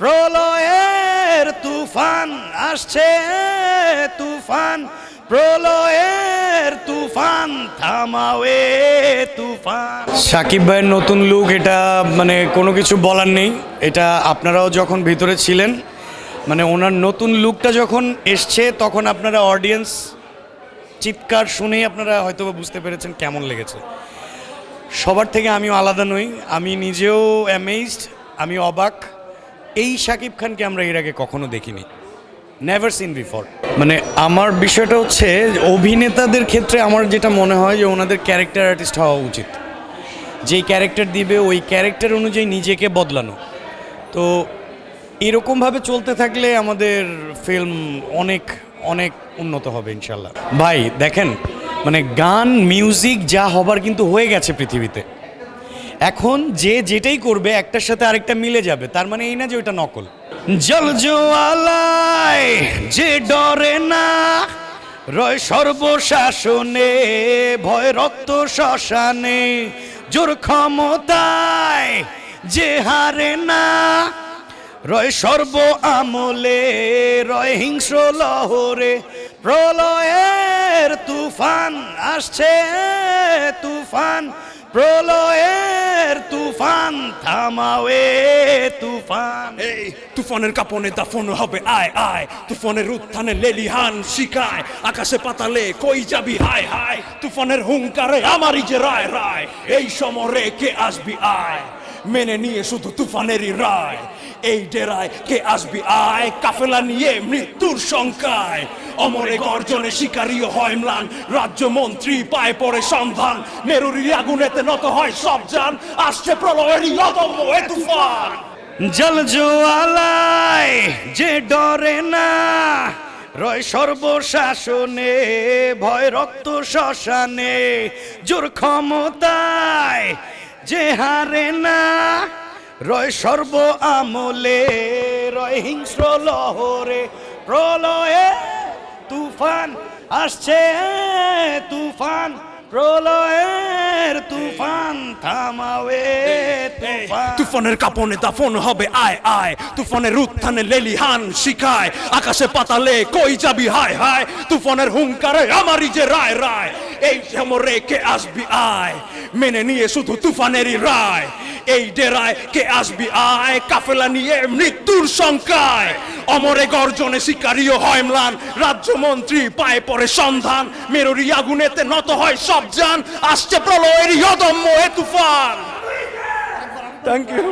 প্রলয়ের তুফান আসছে, তুফান। প্রলয়ের তুফান থামাওয়ে তুফান। সাকিব ভাইয়ের নতুন লুক এটা মানে কোনো কিছু বলার নেই। এটা আপনারাও যখন ভিতরে ছিলেন মানে ওনার নতুন লুকটা যখন এসছে, তখন আপনারা অডিয়েন্স চিৎকার শুনেই আপনারা হয়তো বুঝতে পেরেছেন কেমন লেগেছে। সবার থেকে আমিও আলাদা নই, আমি নিজেও অ্যামেজড আমি অবাক। এই শাকিব খানকে আমরা এর আগে কখনো দেখিনি। নেভার সিন বিফোর মানে আমার বিষয়টা হচ্ছে অভিনেতাদের ক্ষেত্রে আমার যেটা মনে হয় যে ওনাদের ক্যারেক্টার আর্টিস্ট হওয়া উচিত। যেই ক্যারেক্টার দিবে, ওই ক্যারেক্টার অনুযায়ী নিজেকে বদলানো। তো এরকমভাবে চলতে থাকলে আমাদের ফিল্ম অনেক অনেক উন্নত হবে ইনশাল্লাহ ভাই, দেখেন মানে গান মিউজিক যা হবার কিন্তু হয়ে গেছে পৃথিবীতে। এখন যে যেটাই করবে, একটার সাথে আরেকটা মিলে যাবে। তার মানে এই না যে ওইটা নকল। জল জোয়ালায় যে ডরে না, রয় সর্বশাসনে, ভয় রক্ত শ্মশানে, জোর ক্ষমতায় যে হারে না, রয় সর্ব আমলে, রয় হিংস্র লহরে, প্রলয়ের তুফান আসছে, তুফান প্রলয়ের তুফান থামাওয়ে তুফান। এই তুফানের কাপনে দাফন হবে, আয় আয়। তুফানের উত্থানে লেলিহান শিকায়। আকাশে পাতালে কই যাবি, হায় হায়। তুফানের হুঙ্কারে আমারই যে রায় রায়। এই সমরে কে আসবি, আয়। মেনে নিয়ে শুধু তুফানেরই রায়। এই ডেরায় কে আসবি আয়? কাফেলা নিয়ে মৃত্যুর শঙ্কায়। অমরে গর্জনে শিকারীয় হয় ম্লান। রাজ্য মন্ত্রী পায় পড়ে সন্ধান। মেরুরি আগুনেতে নত হয় সব জান আসছে প্রলয়েরই অদম্য এ তুফান। জল জোয়ালায় যে ডরে না, রয় সর্বশাসনে, ভয় রক্ত শ্মশানে, জোর ক্ষমতায় যে হারে না রয় সর্ব আমলে, রয় হিংস্র লহরে প্রলয়ে তুফান আসছে, তুফান, প্রলয়ের তুফান থামাবে তুফানের কাপনে দাফন হবে, আয় আয়। তুফানের উত্থানে লেলিহান শিখায়, আকাশে পাতালে কই যাবি, হায় হায়। তুফানের হুঙ্কারে আমারই যে রায় রায়। এই সমরে কে আসবি আয় মেনে নিয়ে শুধু তুফানেরই রায় এই ডেরায় কে আসবি আয় কাফেলা নিয়ে মৃত্যুর শঙ্কায় অমরে গর্জনে শিকারীয় হয় ম্লান রাজ্যমন্ত্রী পায়ে পরে সন্ধান মেরুরি আগুনেতে নত হয় সব জান আসছে প্রলয়েরই অদম্য এ তুফান থ্যাংক ইউ